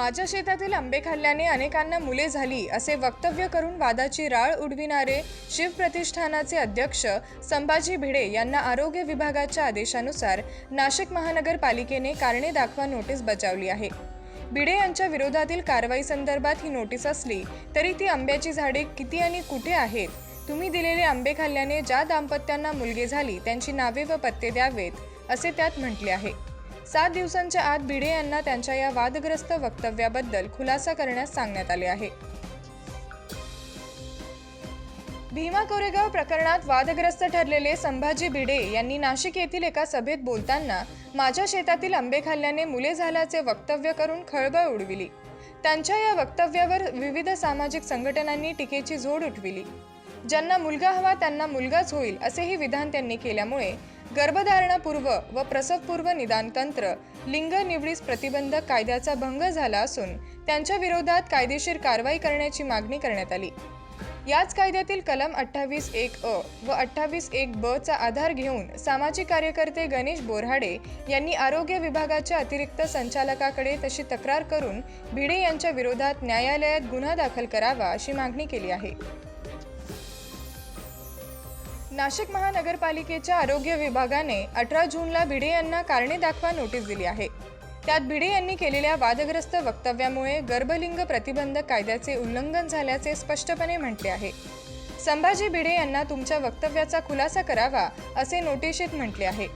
माझ्या शेतातील आंबे खाल्ल्याने अनेकांना मुले झाली असे वक्तव्य करून वादाची राळ उडविणारे शिवप्रतिष्ठानाचे अध्यक्ष संभाजी भिडे यांना आरोग्य विभागाच्या आदेशानुसार नाशिक महानगरपालिकेने कारणे दाखवा नोटीस बजावली आहे. भिडे यांच्या विरोधातील कारवाई संदर्भात ही नोटीस असली तरी ती आंब्याची झाडे किती आणि कुठे आहेत? तुम्ही दिलेले आंबे खाल्ल्याने ज्या दाम्पत्यांना मुलगे झाली त्यांची नावे व पत्ते द्यावेत असे त्यात म्हटले आहे. सात दिवसांच्या आत भिडे यांना त्यांच्या या वादग्रस्त वक्तव्याबद्दल खुलासा करण्यास सांगण्यात आले आहे. भीमा कोरेगाव प्रकरणात वादग्रस्त ठरलेले संभाजी भिडे यांनी नाशिक येथील एका सभेत बोलताना माझ्या शेतातील आंबे खाल्ल्याने मुले झाल्याचे वक्तव्य करून खळबळ उडविली. त्यांच्या या वक्तव्यावर विविध सामाजिक संघटनांनी टीकेची झोड उठविली. ज्यांना मुलगा हवा त्यांना मुलगाच होईल असेही विधान त्यांनी केल्यामुळे गर्भधारणापूर्व व प्रसवपूर्व निदान तंत्र लिंग निवडीस प्रतिबंधक कायद्याचा भंग झाला असून त्यांच्या विरोधात कायदेशीर कारवाई करण्याची मागणी करण्यात आली. याच कायद्यातील कलम अठ्ठावीस एक अ व अठ्ठावीस एक ब चा आधार घेऊन सामाजिक कार्यकर्ते गणेश बोरहाडे यांनी आरोग्य विभागाच्या अतिरिक्त संचालकाकडे तशी तक्रार करून भिडे यांच्या विरोधात न्यायालयात गुन्हा दाखल करावा अशी मागणी केली आहे. नाशिक महानगरपालिकेच्या आरोग्य विभागाने अठरा जूनला भिडे यांना कारणे दाखवा नोटीस दिली आहे. त्यात भिडे यांनी केलेल्या वादग्रस्त वक्तव्यामुळे गर्भलिंग प्रतिबंधक कायद्याचे उल्लंघन झाल्याचे स्पष्टपणे म्हटले आहे. संभाजी भिडे यांना तुमच्या वक्तव्याचा खुलासा करावा असे नोटिशीत म्हटले आहे.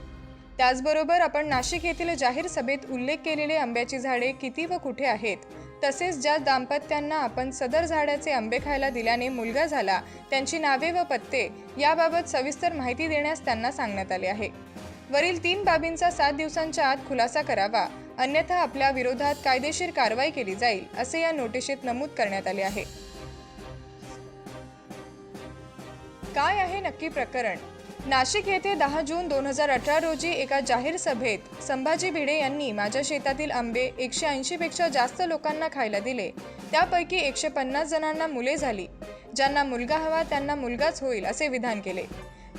त्याचबरोबर आपण नाशिक येथील जाहीर सभेत उल्लेख केलेले आंब्याची झाडे किती व कुठे आहेत? तसेच ज्या दाम्पत्यांना आपण सदर झाडाचे आंबे खायला दिल्याने मुलगा झाला त्यांची नावे व पत्ते याबाबत सविस्तर माहिती देण्यास त्यांना सांगण्यात आले आहे. वरील तीन बाबींचा सात दिवसांच्या आत खुलासा करावा अन्यथा आपल्या विरोधात कायदेशीर कारवाई केली जाईल असे या नोटिशीत नमूद करण्यात आले आहे. काय आहे नक्की प्रकरण? नाशिक येथे दहा जून दोन हजार अठरा रोजी एका जाहीर सभेत संभाजी भिडे यांनी माझ्या शेतातील आंबे एकशे ऐंशीपेक्षा जास्त लोकांना खायला दिले. त्यापैकी एकशे पन्नास जणांना मुले झाली. ज्यांना मुलगा हवा त्यांना मुलगाच होईल असे विधान केले.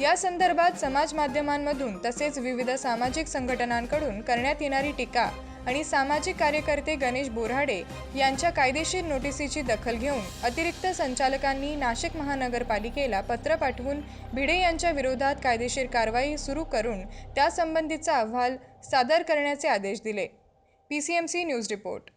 या संदर्भात समाज माध्यमांमधून तसेच विविध सामाजिक संघटनांकडून करण्यात येणारी टीका आणि सामाजिक कार्यकर्ते गणेश बोराडे यांच्या कायदेशीर नोटिसीची दखल घेऊन अतिरिक्त संचालकांनी नाशिक महानगरपालिकेला पत्र पाठवून भिडे यांच्या विरोधात कायदेशीर कारवाई सुरू करून त्यासंबंधीचा अहवाल सादर करण्याचे आदेश दिले. P C M C news report.